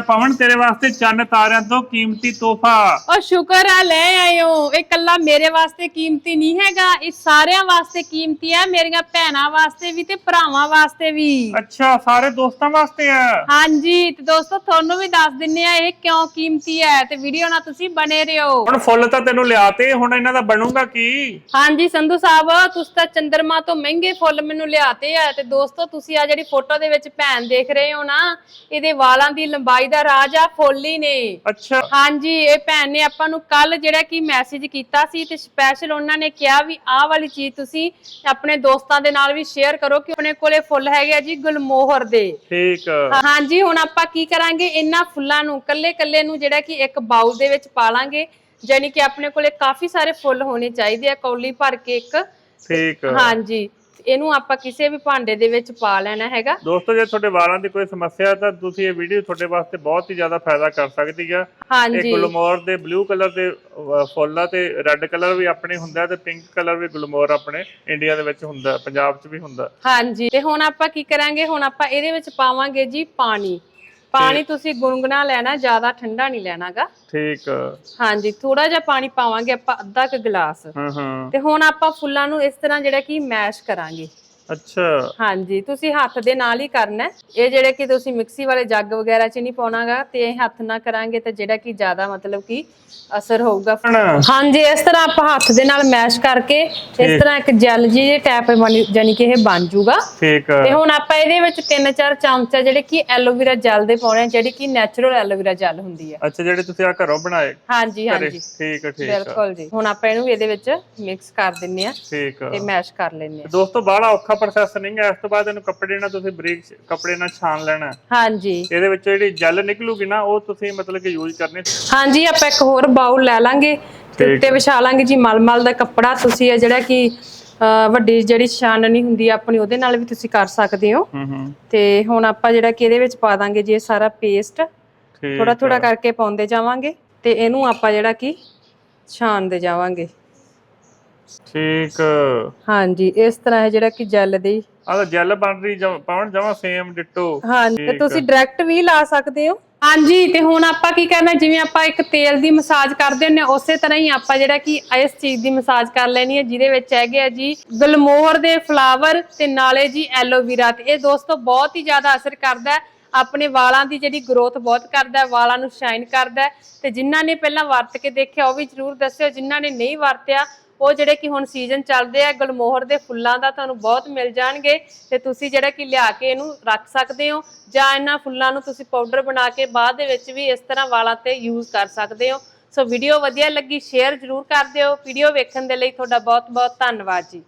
ਪਵਨ ਤੇਰੇ ਵਾਸਤੇ ਚੰਨ ਤਾਰਿਆਂ ਤੋਂ ਕੀਮਤੀ ਤੋਹਫਾ। ਉਹ ਸ਼ੁਕਰ ਆ ਲੈ ਆਇਓ। ਇਹ ਕੱਲਾ ਮੇਰੇ ਵਾਸਤੇ ਕੀਮਤੀ ਨਹੀਂ ਹੈਗਾ। ਇਹ ਸਾਰਿਆਂ ਵਾਸਤੇ ਕੀਮਤੀ ਹੈ ਮੇਰੀਆਂ ਭੈਣਾਂ ਵਾਸਤੇ ਵੀ ਤੇ ਭਰਾਵਾਂ ਵਾਸਤੇ ਵੀ। ਅੱਛਾ ਸਾਰੇ ਦੋਸਤਾਂ ਵਾਸਤੇ ਆ? ਹਾਂਜੀ ਤੇ ਦੋਸਤੋ ਤੁਹਾਨੂੰ ਵੀ ਦੱਸ ਦਿੰਨੇ ਆ ਇਹ ਕਿਉਂ ਕੀਮਤੀ ਹੈ? ਤੇ ਵੀਡੀਓ ਨਾਲ ਤੁਸੀਂ ਬਣੇ ਰਹੋ। ਹੁਣ ਫੁੱਲ ਤਾਂ ਤੈਨੂੰ ਲਿਆਤੇ ਹੁਣ ਇਹਨਾਂ ਦਾ ਬਣੂਗਾ ਕੀ? ਹਾਂਜੀ ਸੰਧੂ ਸਾਹਿਬ ਤੁਸੀਂ ਤਾਂ ਚੰਦਰਮਾ ਤੋਂ ਮਹਿੰਗੇ ਫੁੱਲ ਮੈਨੂੰ ਲਿਆਤੇ ਆ। ਤੇ ਦੋਸਤੋ ਤੁਸੀਂ ਆ ਜਿਹੜੀ ਫੋਟੋ ਦੇ ਵਿੱਚ ਭੈਣ ਦੇਖ ਰਹੇ ਹੋ ਨਾ ਇਹਦੇ ਵਾਲਾਂ ਦੀ ਲੰਬਾਈ ਦਾ ਰਾਜ ਆ ਫੁੱਲ ਨੇ। ਅੱਛਾ। ਹਾਂਜੀ ਇਹ ਭੈਣ ਨੇ ਆਪਾਂ ਨੂੰ ਕੱਲ ਜਿਹੜਾ ਕਿ ਮੈਸੇਜ ਕੀਤਾ ਸੀ ਤੇ ਸਪੈਸ਼ਲ ਉਹਨਾਂ ਨੇ ਕਿਹਾ ਵੀ ਆਹ ਵਾਲੀ ਚੀਜ਼ ਤੁਸੀਂ ਆਪਣੇ ਦੋਸਤਾਂ ਦੇ ਨਾਲ ਵੀ ਸ਼ੇਅਰ ਕਰੋ ਕਿ ਆਪਣੇ ਕੋਲੇ ਫੁੱਲ ਹੈਗੇ ਆ ਜੀ ਗੁਲਮੋਹਰ ਦੇ। ਠੀਕ ਹਾਂਜੀ ਹੁਣ ਆਪਾਂ ਕੀ ਕਰਾਂਗੇ? ਇਹਨਾਂ ਫੁੱਲਾਂ ਨੂੰ ਕੱਲੇ ਕੱਲੇ ਨੂੰ ਜਿਹੜਾ ਕਿ ਇੱਕ ਬਾਉਲ ਦੇ ਵਿੱਚ ਪਾ ਲਾਂਗੇ ਯਾਨੀ ਕਿ ਆਪਣੇ ਕੋਲੇ ਕਾਫੀ ਸਾਰੇ ਫੁੱਲ ਹੋਣੇ ਚਾਹੀਦੇ ਆ ਕੌਲੀ ਭਰ ਕੇ ਇੱਕ। ਠੀਕ ਹਾਂਜੀ। ਇਹਨੂੰ ਆਪਾਂ ਕਿਸੇ ਵੀ ਭਾਂਡੇ ਦੇ ਵਿੱਚ ਪਾ ਲੈਣਾ ਹੈਗਾ। ਦੋਸਤੋ ਜੇ ਤੁਹਾਡੇ ਵਾਲਾਂ ਦੀ ਕੋਈ ਸਮੱਸਿਆ ਹੈ ਤਾਂ ਤੁਸੀਂ ਇਹ ਵੀਡੀਓ ਤੁਹਾਡੇ ਵਾਸਤੇ ਬਹੁਤ ਹੀ ਜ਼ਿਆਦਾ ਫਾਇਦਾ ਕਰ ਸਕਦੀ ਆ। ਇਹ ਹਾਂਜੀ ਗੁਲਮੋਹਰ ਦੇ ਬਲੂ ਕਲਰ ਦੇ ਫੁੱਲ ਆ ਤੇ ਰੈੱਡ ਕਲਰ ਵੀ ਆਪਣੇ ਹੁੰਦਾ ਤੇ ਪਿੰਕ ਕਲਰ ਵੀ ਗੁਲਮੋਹਰ ਆਪਣੇ ਇੰਡੀਆ ਦੇ ਵਿੱਚ ਹੁੰਦਾ ਪੰਜਾਬ 'ਚ ਵੀ ਹੁੰਦਾ। ਹਾਂਜੀ। ਤੇ ਹੁਣ ਆਪਾਂ ਕੀ ਕਰਾਂਗੇ? ਹੁਣ ਆਪਾਂ ਇਹਦੇ ਵਿੱਚ ਪਾਵਾਂਗੇ ਜੀ ਪਾਣੀ। ਪਾਣੀ ਤੁਸੀਂ ਗੁੰਗਣਾ ਲੈਣਾ ਜ਼ਿਆਦਾ ਠੰਡਾ ਨਹੀਂ ਲੈਣਾਗਾ। ਠੀਕ। ਹਾਂਜੀ ਥੋੜਾ ਜਿਹਾ ਪਾਣੀ ਪਾਵਾਂਗੇ ਆਪਾਂ ਅੱਧਾ ਕੁ ਗਲਾਸ। ਹਾਂ ਹਾਂ। ਤੇ ਹੁਣ ਆਪਾਂ ਫੁੱਲਾਂ ਨੂੰ ਇਸ ਤਰ੍ਹਾਂ ਜਿਹੜਾ ਕਿ ਮੈਸ਼ ਕਰਾਂਗੇ। ਅੱਛਾ। ਹਾਂਜੀ ਤੁਸੀਂ ਹੱਥ ਦੇ ਨਾਲ ਹੀ ਕਰਨਾ ਹੈ। ਇਹ ਜਿਹੜੇ ਕਿ ਤੁਸੀਂ ਮਿਕਸੀ ਵਾਲੇ ਜੱਗ ਵਗੈਰਾ 'ਚ ਨਹੀਂ ਪਾਉਣਾਗਾ ਤੇ ਇਹ ਹੱਥ ਨਾਲ ਕਰਾਂਗੇ ਤੇ ਜਿਹੜਾ ਕਿ ਜ਼ਿਆਦਾ ਮਤਲਬ ਕਿ ਅਸਰ ਹੋਊਗਾ। ਹੁਣ ਹਾਂਜੀ ਇਸ ਤਰ੍ਹਾਂ ਆਪਾਂ ਹੱਥ ਦੇ ਨਾਲ ਮੈਸ਼ ਕਰਕੇ ਇਸ ਤਰ੍ਹਾਂ ਇੱਕ ਜੈਲ ਜੀ ਟੈਪ ਜਾਨੀ ਕਿ ਇਹ ਬਣ ਜੂਗਾ। ਠੀਕ। ਤੇ ਹੁਣ ਆਪਾਂ ਇਹਦੇ ਵਿੱਚ 3-4 ਚਮਚਾ ਜਿਹੜੇ ਕਿ ਐਲੋਵੇਰਾ ਜੈਲ ਦੇ ਪਾਉਣੇ ਆ, ਜਿਹੜੀ ਕਿ ਨੈਚੁਰਲ ਐਲੋਵੇਰਾ ਜੈਲ ਹੁੰਦੀ ਹੈ ਅੱਛਾ ਜਿਹੜੇ ਤੁਸੀਂ ਆ ਘਰੋਂ ਬਣਾਏ। ਹਾਂਜੀ ਘਰੇ। ਹਾਂਜੀ। ਠੀਕ ਆ ਠੀਕ ਆ। ਬਿਲਕੁਲ ਜੀ। ਹੁਣ ਆਪਾਂ ਇਹਨੂੰ ਇਹਦੇ ਵਿੱਚ ਮਿਕਸ ਕਰ ਦਿੰਨੇ ਆ ਠੀਕ ਆ। ਤੇ ਮੈਸ਼ ਕਰ ਲੈਂਦੇ ਆ। ਦੋਸਤੋ ਬਾਹਲਾ ਔਖਾ ਪ੍ਰੋਸੈਸ ਨਹੀਂ ਹੈ ਇਸ ਤੋਂ ਬਾਅਦ ਇਹਨੂੰ ਕੱਪੜੇ ਨਾਲ ਤੁਸੀਂ ਬਰੀਕ ਕੱਪੜੇ ਨਾਲ ਛਾਣ ਲੈਣਾ। ਹੈ। ਹਾਂਜੀ। ਇਹਦੇ ਵਿੱਚ ਜਿਹੜੀ ਜੈਲ ਨਿਕਲੂਗੀ ਨਾ ਉਹ ਤੁਸੀਂ ਮਤਲਬ ਕਿ ਯੂਜ਼ ਕਰਨੀ। ਹਾਂਜੀ ਆਪਾਂ ਇੱਕ ਹੋਰ ਬਾਉਲ ਲੈ ਲਾਂਗੇ ਤੇ ਠੀਕ ਉੱਤੇ ਵਿਛਾ ਲਾਂਗੇ ਜੀ ਮਲਮਲ ਦਾ ਕੱਪੜਾ। ਤੁਸੀਂ ਇਹ ਜਿਹੜਾ ਕਿ ਅਹ, ਵੱਡੀ ਜਿਹੜੀ ਛਾਨਣੀ ਹੁੰਦੀ ਆ ਆਪਣੀ ਉਹਦੇ ਨਾਲ ਵੀ ਤੁਸੀਂ ਕਰ ਸਕਦੇ ਹੋ। ਹੂੰ ਹੂੰ। ਤੇ ਹੁਣ ਆਪਾਂ ਜਿਹੜਾ ਕਿ ਇਹਦੇ ਵਿੱਚ ਪਾ ਦਾਂਗੇ ਜੀ ਇਹ ਸਾਰਾ ਪੇਸਟ ਠੀਕ ਥੋੜਾ ਥੋੜਾ ਕਰਕੇ ਪਾਉਂਦੇ ਜਾਵਾਂਗੇ ਤੇ ਇਹਨੂੰ ਆਪਾਂ ਜਿਹੜਾ ਕਿ ਛਾਣਦੇ ਜਾਵਾਂਗੇ। ਠੀਕ। ਹਾਂਜੀ ਇਸ ਤਰ੍ਹਾਂ ਇਹ ਜਿਹੜਾ ਕਿ ਜੈਲ ਦੀ ਆਹ ਤਾਂ ਜੈਲ ਬਣ ਰਹੀ ਪਾਉਣ ਜਮਾ ਸੇਮ ਡਿਟੋ। ਹਾਂਜੀ ਤੇ ਤੁਸੀਂ ਡਾਇਰੈਕਟ ਵੀ ਲਾ ਸਕਦੇ ਹੋ? ਹਾਂਜੀ ਤੇ ਹੁਣ ਆਪਾਂ ਕੀ ਕਰਨਾ ਜਿਵੇਂ ਆਪਾਂ ਇੱਕ ਤੇਲ ਦੀ ਮਸਾਜ ਕਰਦੇ ਹੁੰਨੇ ਉਸੇ ਤਰ੍ਹਾਂ ਹੀ ਆਪਾਂ ਜਿਹੜਾ ਕਿ ਇਸ ਚੀਜ਼ ਦੀ ਮਸਾਜ ਕਰ ਲੈਣੀ ਹੈ ਜਿਹਦੇ ਵਿੱਚ ਹੈਗੇ ਆ ਜੀ ਗੁਲਮੋਹਰ ਦੇ ਫਲਾਵਰ ਤੇ ਨਾਲੇ ਜੀ ਐਲੋਵੀਰਾ ਤੇ। ਇਹ ਦੋਸਤੋ ਬਹੁਤ ਹੀ ਜ਼ਿਆਦਾ ਅਸਰ ਕਰਦਾ ਹੈ ਆਪਣੇ ਵਾਲਾਂ ਦੀ ਜਿਹੜੀ ਗਰੋਥ ਬਹੁਤ ਕਰਦਾ ਹੈ ਵਾਲਾਂ ਨੂੰ ਸ਼ਾਈਨ ਕਰਦਾ ਹੈ। ਤੇ ਜਿਨ੍ਹਾਂ ਨੇ ਪਹਿਲਾਂ ਵਰਤ ਕੇ ਦੇਖਿਆ ਉਹ ਵੀ ਜਰੂਰ ਦੱਸਿਓ ਜਿਨ੍ਹਾਂ ਨੇ ਨਹੀਂ ਵਰਤਿਆ ਉਹ ਜਿਹੜੇ ਕਿ ਹੁਣ ਸੀਜ਼ਨ ਚੱਲਦੇ ਆ, ਗਲਮੋਹਰ ਦੇ ਫੁੱਲਾਂ ਦਾ ਤੁਹਾਨੂੰ ਬਹੁਤ ਮਿਲ ਜਾਣਗੇ ਤੇ ਤੁਸੀਂ ਜਿਹੜਾ ਕਿ ਲਿਆ ਕੇ ਇਹਨੂੰ ਰੱਖ ਸਕਦੇ ਹੋ ਜਾਂ ਇਹਨਾਂ ਫੁੱਲਾਂ ਨੂੰ ਤੁਸੀਂ ਪਾਊਡਰ ਬਣਾ ਕੇ ਬਾਅਦ ਦੇ ਵਿੱਚ ਵੀ ਇਸ ਤਰ੍ਹਾਂ ਵਾਲਾਂ ਤੇ ਯੂਜ਼ ਕਰ ਸਕਦੇ ਹੋ। ਸੋ ਵੀਡੀਓ ਵਧੀਆ ਲੱਗੀ ਸ਼ੇਅਰ ਜਰੂਰ ਕਰ ਦਿਓ। ਵੀਡੀਓ ਵੇਖਣ ਦੇ ਲਈ ਤੁਹਾਡਾ ਬਹੁਤ ਬਹੁਤ ਧੰਨਵਾਦ ਜੀ।